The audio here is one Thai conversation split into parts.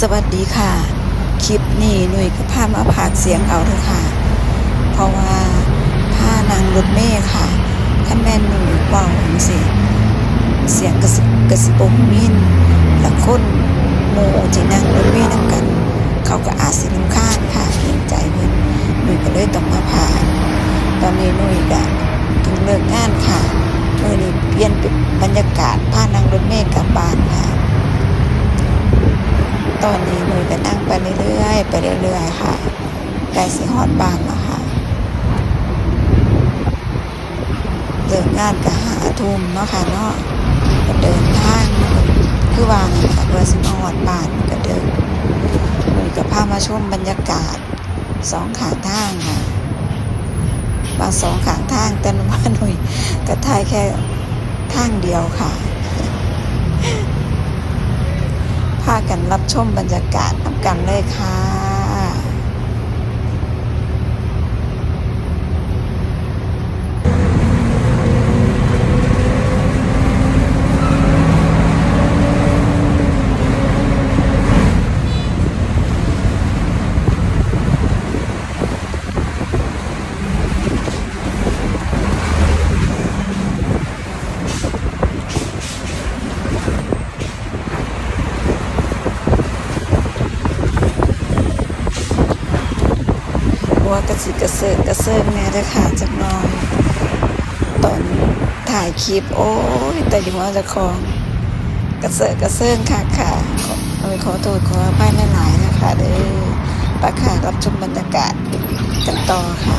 สวัสดีค่ะ คลิปนี้หนุ่ยก็พามาผากเสียงเอาเถอะค่ะ เพราะว่าผ้านางรถเมย์ค่ะถ้าแม่นหนุ่ยเบาจังสิเสียงกระสิบกระสิบงมินและคนโมที่นางรถเมย์นำกัน เขาก็อาจสิรำคาญค่ะเห็นใจเพิ่นหนุ่ยก็เลยต้องมาพากตอนนี้หนุ่ยก็เพิ่งเลิกงานค่ะเมื่อนี้เปลี่ยนเป็นบรรยากาศผ้านางรถเมย์กลับบ้านค่ะ ตอนนี้หนูก็นั่งไปเรื่อยๆ ไปเรื่อยๆ ค่ะใกล้ สิฮอดบ้านแล้วค่ะเลิกงานก็หาทุ่มเนาะค่ะเนาะก็เดินทางคือวางนะค่ะเพื่อสิมาฮอดบ้านก็เดินหนูก็พามาชมบรรยากาศสองขางทางค่ะบางสองขางทางแต่นว่าหนุ่ยก็ถ่ายแค่ทางเดียวค่ะพากันรับชมบรรยากาศนำกันเลยค่ะ ว่ากระสิกระเซิงกระเซิงแน่เด้อค่ะจักนอยตอนถ่ายคลิปโอ้ยแต่อยู่ว่าจะคองกระเซิงกระเซิงค่ะค่ะขอาไปขอโทษขออภัยหลายๆนะคะเด้อปะค่ะรับชมบรรยากาศกันต่อค่ะ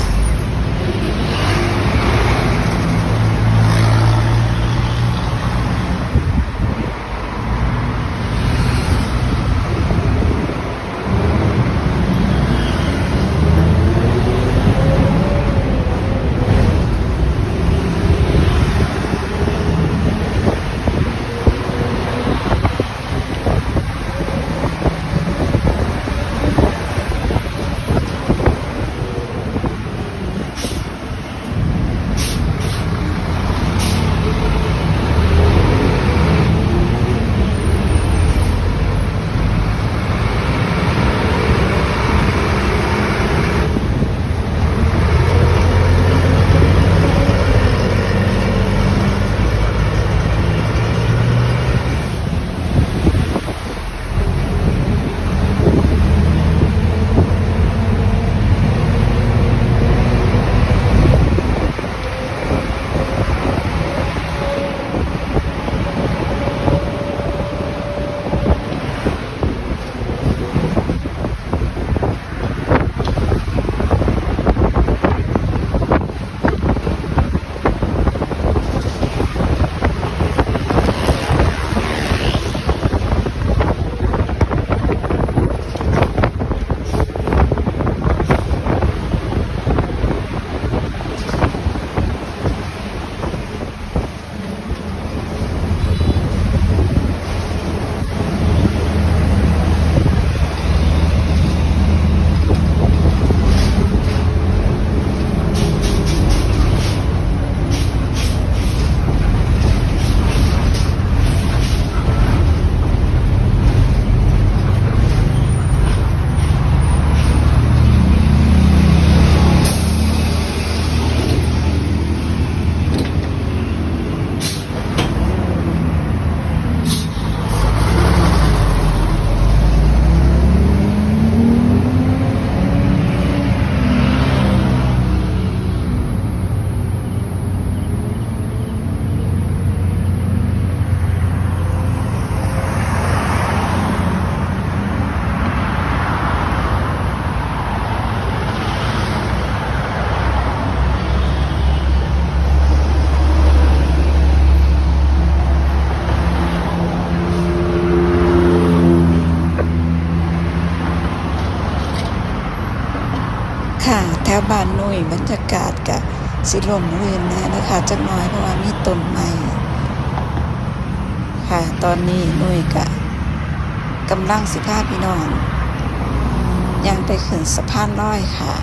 สิลมรื่นแน่นะคะจักน้อยเพราะว่ามีต้นไม้ค่ะ ตอนนี้นุ่ยกะกำลังสิพาพี่น้องยังไปขึ้นสะพานลอยค่ะ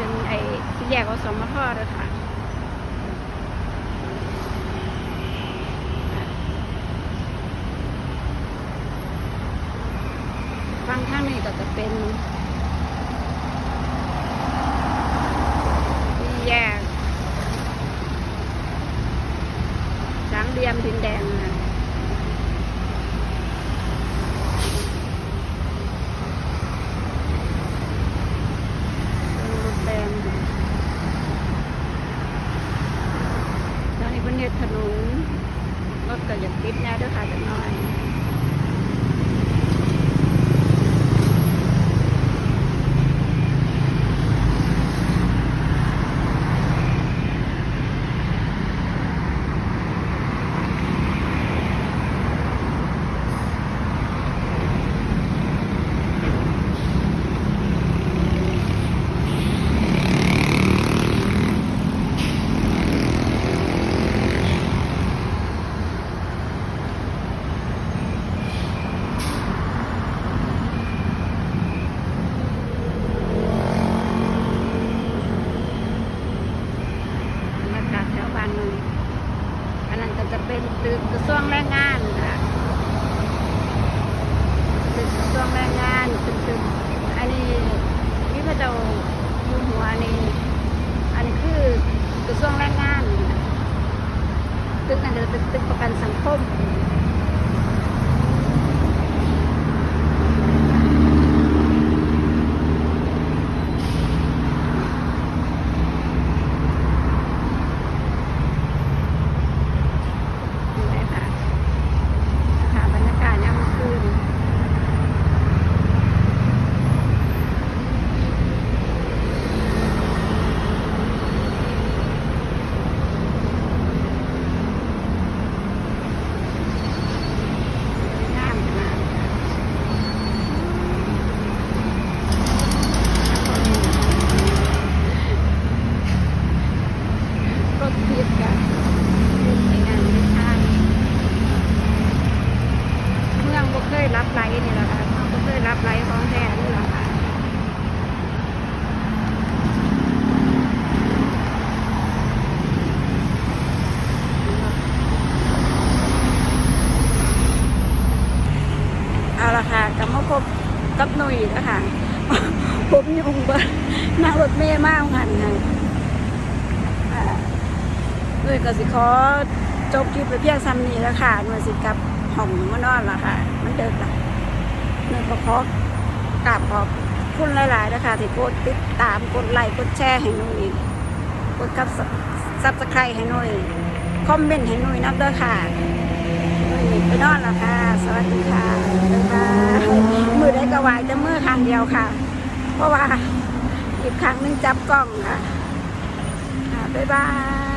ป็นไอ้แยกอสมทเลยค่ะ ធាតុធ្នូមកក៏យ៉ាងទៀតណាទៅហើយទាំងអស់ กันสังคม นี่เลยค่ะค่ะบรรยากาศยามค่ำคืนงามขนาดค่ะรถติดกันในงานในทาง เมืองบ่เคยรับไหลนี่แหละค่ะเมืองบ่เคยรับไหล ของแท้นี่แหละค่ะเอาละค่ะกลับมาพบกับหนุ่ยแล้วค่ะผมยุ่งบนั่งรถเมย์มากหันค่ะหนุ่ยก็สิขอจบคลิปไปเพียงซ้ำนี้แล้วค่ะหน่วยสิกลับห้องมานอนละค่ะ มันเดิกละหนุ่ยก็ขอ กราบขอบคุณหลายๆนะคะที่กดติดตามกดไลค์กดแชร์ให้หนุ่ยกดกับซับสไครต์ให้หนุ่ยคอมเมนต์ให้หนุ่ยนับด้อค่ะหนุ่ยไปนอนแล้วค่ะ สวัสดีค่ะบ๊ายบายมือได้กระวายแต่มือข้างเดียวค่ะ เพราะว่าอีกครั้งหนึงจับกล้องค่ะบ๊ายบาย